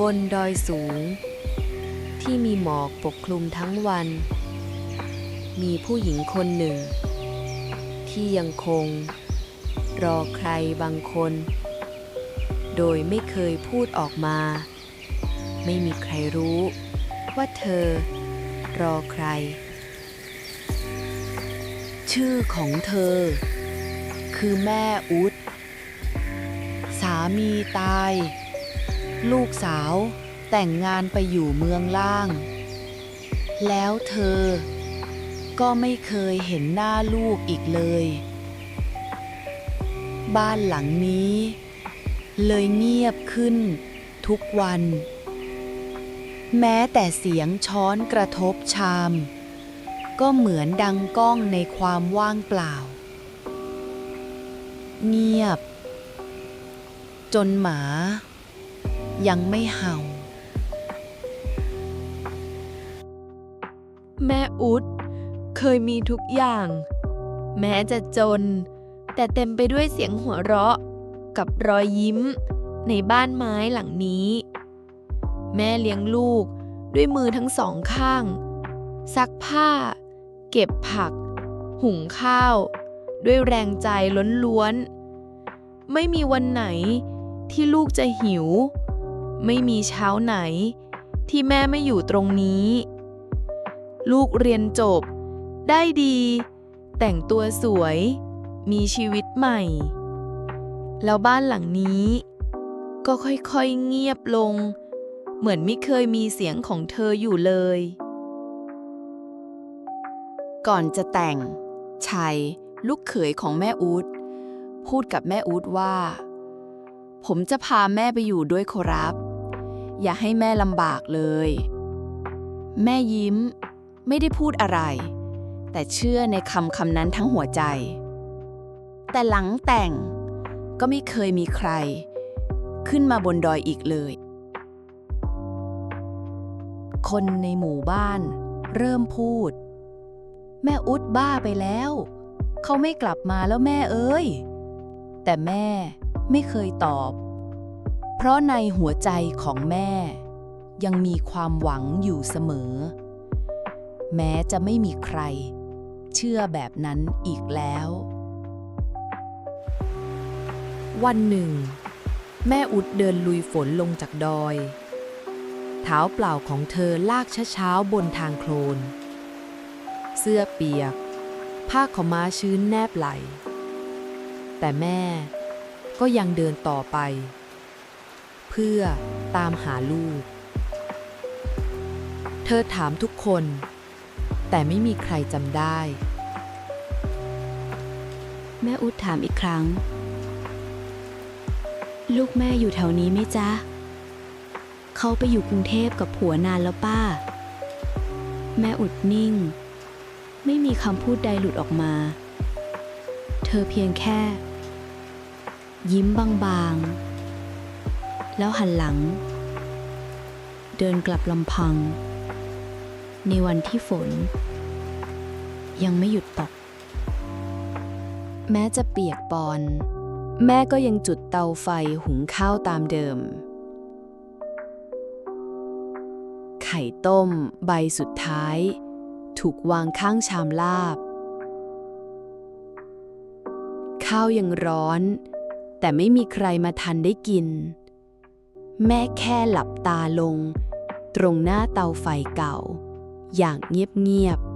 บนดอยสูง ที่มีหมอกปกคลุมทั้งวัน มีผู้หญิงคนหนึ่ง ที่ยังคง รอใครบางคน โดยไม่เคยพูดออกมา ไม่มีใครรู้ว่าเธอ รอใคร ชื่อของเธอ คือแม่อุดสามีตาย ลูกสาว แต่งงานไปอยู่เมืองล่าง แล้วเธอ ก็ไม่เคยเห็นหน้าลูกอีกเลย บ้านหลังนี้ เลยเงียบขึ้น ทุกวัน แม้แต่เสียงช้อนกระทบชาม ก็เหมือนดังก้องในความว่างเปล่า เงียบ จนหมา ยังไม่เห่า แม่อุดเคยมีทุกอย่าง แม้จะจน แต่เต็มไปด้วยเสียงหัวเราะ กับรอยยิ้ม ในบ้านไม้หลังนี้ แม่เลี้ยงลูกด้วยมือทั้งสองข้าง ซักผ้า เก็บผัก หุงข้าว ด้วยแรงใจล้นล้วน ไม่มีวันไหนที่ลูกจะหิว ไม่มีเช้าไหน ที่แม่ไม่อยู่ตรงนี้ ลูกเรียนจบ ได้ดี แต่งตัวสวย มีชีวิตใหม่ แล้วบ้านหลังนี้ ก็ค่อยๆเงียบลง เหมือนไม่เคยมีเสียงของเธออยู่เลย ก่อนจะแต่ง ชัย ลูกเขยของแม่อูดพูดกับแม่อูดว่า ผมจะพาแม่ไปอยู่ด้วยขอรับ อย่าให้แม่ลำบากเลย แม่ยิ้ม ไม่ได้พูดอะไร แต่เชื่อในคำคำนั้นทั้งหัวใจ แต่หลังแต่งก็ไม่เคยมีใคร ขึ้นมาบนดอยอีกเลย คนในหมู่บ้าน เริ่มพูด แม่อุดบ้าไปแล้ว เขาไม่กลับมาแล้วแม่เอ้ย แต่แม่ไม่เคยตอบ เพราะในหัวใจของแม่ ยังมีความหวังอยู่เสมอ แม้จะไม่มีใคร เชื่อแบบนั้นอีกแล้ว วันหนึ่ง แม่อุดเดินลุยฝนลงจากดอย เท้าเปล่าของเธอลากช้าๆบนทางโคลน เสื้อเปียก ผ้าขม้าชื้นแนบไหล แต่แม่ก็ยังเดินต่อไป พื่อตามหาลูก เธอถามทุกคน แต่ไม่มีใครจำได้ แม่อุดถามอีกครั้ง ลูกแม่อยู่แถวนี้ไหมจ๊ะ เขาไปอยู่กรุงเทพกับผัวนานแล้วป้า แม่อุดนิ่ง ไม่มีคำพูดใดหลุดออกมา เธอเพียงแค่ ยิ้มบางๆ แล้วหันหลัง เดินกลับลำพัง ในวันที่ฝน ยังไม่หยุดตก แม้จะเปียกปอน แม่ก็ยังจุดเตาไฟหุงข้าวตามเดิม ไข่ต้มใบสุดท้าย ถูกวางข้างชามลาบ ข้าวยังร้อน แต่ไม่มีใครมาทันได้กิน แม่แค่หลับตาลง ตรงหน้าเตาไฟเก่า อย่างเงียบๆ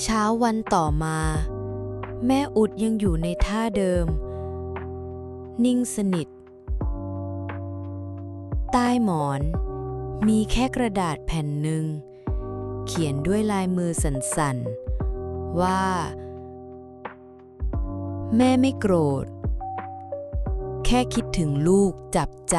เช้าวันต่อมา แม่อุดยังอยู่ในท่าเดิม นิ่งสนิท ใต้หมอน มีแค่กระดาษแผ่นหนึ่ง เขียนด้วยลายมือสั่นๆ ว่า แม่ไม่โกรธ แค่คิดถึงลูกจับใจ